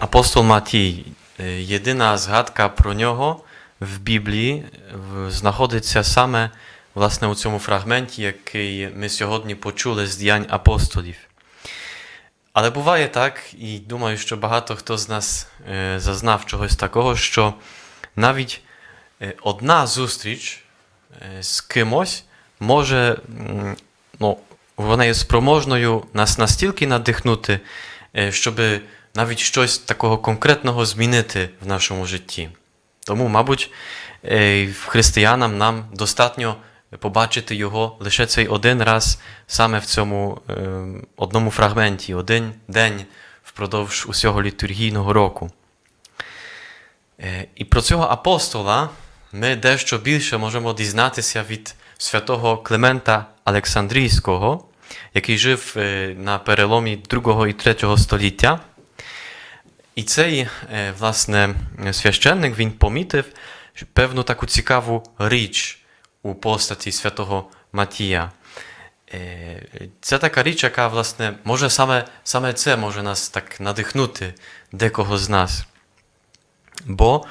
Апостол Матій, е, єдина згадка про нього в Біблії знаходиться саме власне у цьому фрагменті, який ми сьогодні почули з діянь апостолів. Але буває так, і думаю, що багато хто з нас е, зазнав чогось такого, що навіть е, одна зустріч е, з кимось може, ну, вона є спроможною нас настільки надихнути, е, щоб навіть щось такого конкретного змінити в нашому житті. Тому, мабуть, е, християнам нам достатньо побачити його лише цей один раз саме в цьому е, одному фрагменті, один день впродовж усього літургійного року. Е, І про цього апостола ми дещо більше можемо дізнатися від святого Климента Олександрійського, який жив на переломі 2 і 3 століття. І цей, власне, священник він помітив певну таку цікаву річ у постаті святого Матія. Це така річ, яка, власне, може саме, саме це може нас так надихнути декого з нас. Бо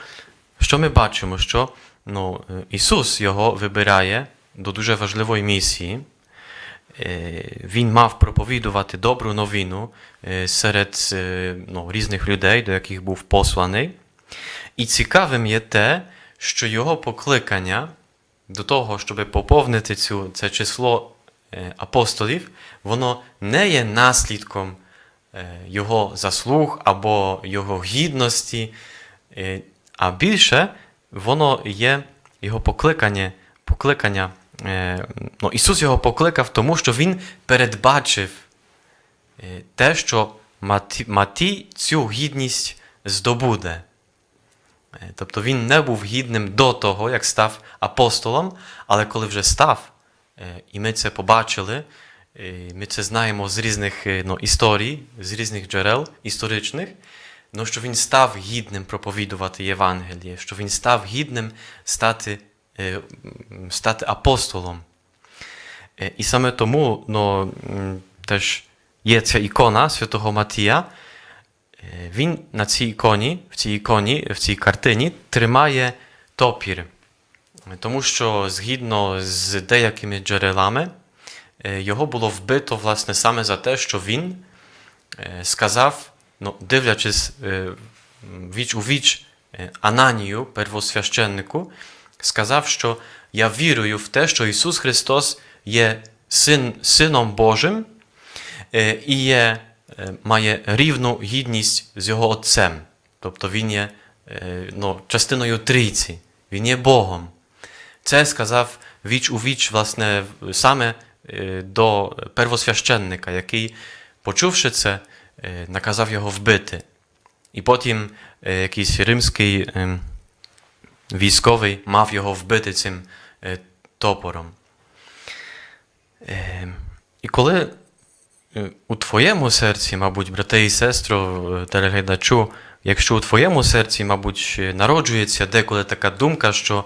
що ми бачимо? Що ну, Ісус його вибирає до дуже важливої місії. Е, Він мав проповідувати добру новину е, серед е, ну, різних людей, до яких був посланий. І цікавим є те, що його покликання до того, щоб поповнити цю, це число апостолів, воно не є наслідком його заслуг або його гідності, а більше воно є його покликання. покликання ну, Ісус його покликав, тому що Він передбачив е, те, що Маті, Матій цю гідність здобуде. Е, Тобто він не був гідним до того, як став апостолом, але коли вже став, е, і ми це побачили, е, ми це знаємо з різних е, ну, історій, з різних джерел історичних, ну, що він став гідним проповідувати Євангеліє, що він став гідним стати, е, стати апостолом. Е, І саме тому ну, теж є ця ікона святого Матія. Е, Він на цій іконі, в цій іконі, в цій картині тримає топір. Е, Тому що згідно з деякими джерелами, е, його було вбито власне саме за те, що він е, сказав, ну, дивлячись е, віч у віч е, Ананію, первосвященнику, сказав, що я вірую в те, що Ісус Христос є син, Сином Божим е, і є, е, має рівну гідність з Його Отцем. Тобто Він є е, ну, частиною Трійці, Він є Богом. Це сказав віч у віч, власне, саме до первосвященника, який, почувши це, наказав його вбити. І потім якийсь римський ем, військовий мав його вбити цим е, топором. Е, І коли е, у твоєму серці, мабуть, брате і сестро, е, телеглядачу, якщо у твоєму серці, мабуть, народжується деколи така думка, що,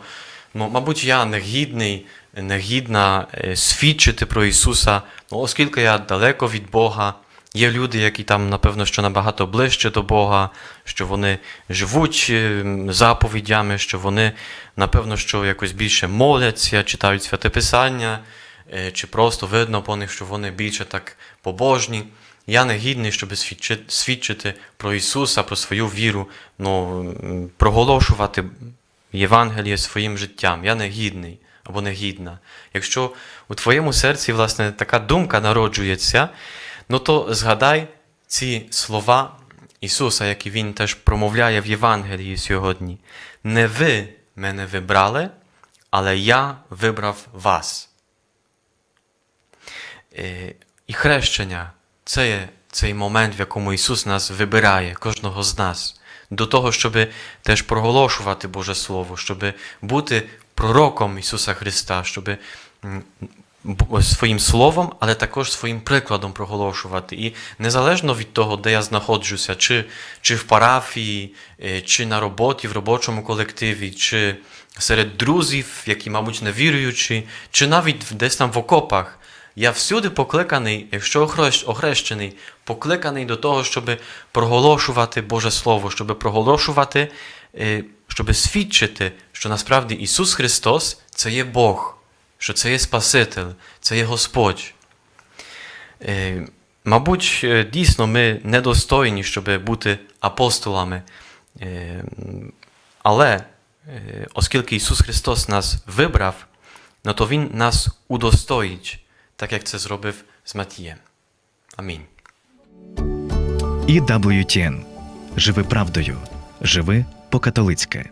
ну, мабуть, я негідний, негідна свідчити про Ісуса, ну, оскільки я далеко від Бога, Є люди, які там, напевно, що набагато ближче до Бога, що вони живуть е, заповідями, що вони, напевно, що якось більше моляться, читають святе Писання, е, чи просто видно по них, що вони більше так побожні. Я не гідний, щоб свідчити, про Ісуса, про свою віру, ну, проголошувати Євангеліє своїм життям. Я не гідний або не гідна. Якщо у твоєму серці, власне, така думка народжується, ну то згадай ці слова Ісуса, які Він теж промовляє в Євангелії сьогодні. Не ви мене вибрали, але я вибрав вас. Е, І хрещення це є цей момент, в якому Ісус нас вибирає, кожного з нас, до того, щоб теж проголошувати Боже Слово, щоб бути пророком Ісуса Христа, щоб своїм словом, але також своїм прикладом проголошувати. І незалежно від того, де я знаходжуся, чи, чи в парафії, е, чи на роботі, в робочому колективі, чи серед друзів, які, мабуть, не віруючі, чи навіть десь там в окопах, я всюди покликаний, якщо охрещений, покликаний до того, щоб проголошувати Боже Слово, щоб проголошувати, е, щоб свідчити, що насправді Ісус Христос це є Бог, що це є Спаситель, це є Господь. Е, Мабуть, е, дійсно ми недостойні, щоб бути апостолами. Е, Але оскільки Ісус Христос нас вибрав, no то Він нас удостоїть, так як це зробив з Матієм. Амінь. І WTN. Живи правдою. Живи по-католицьки.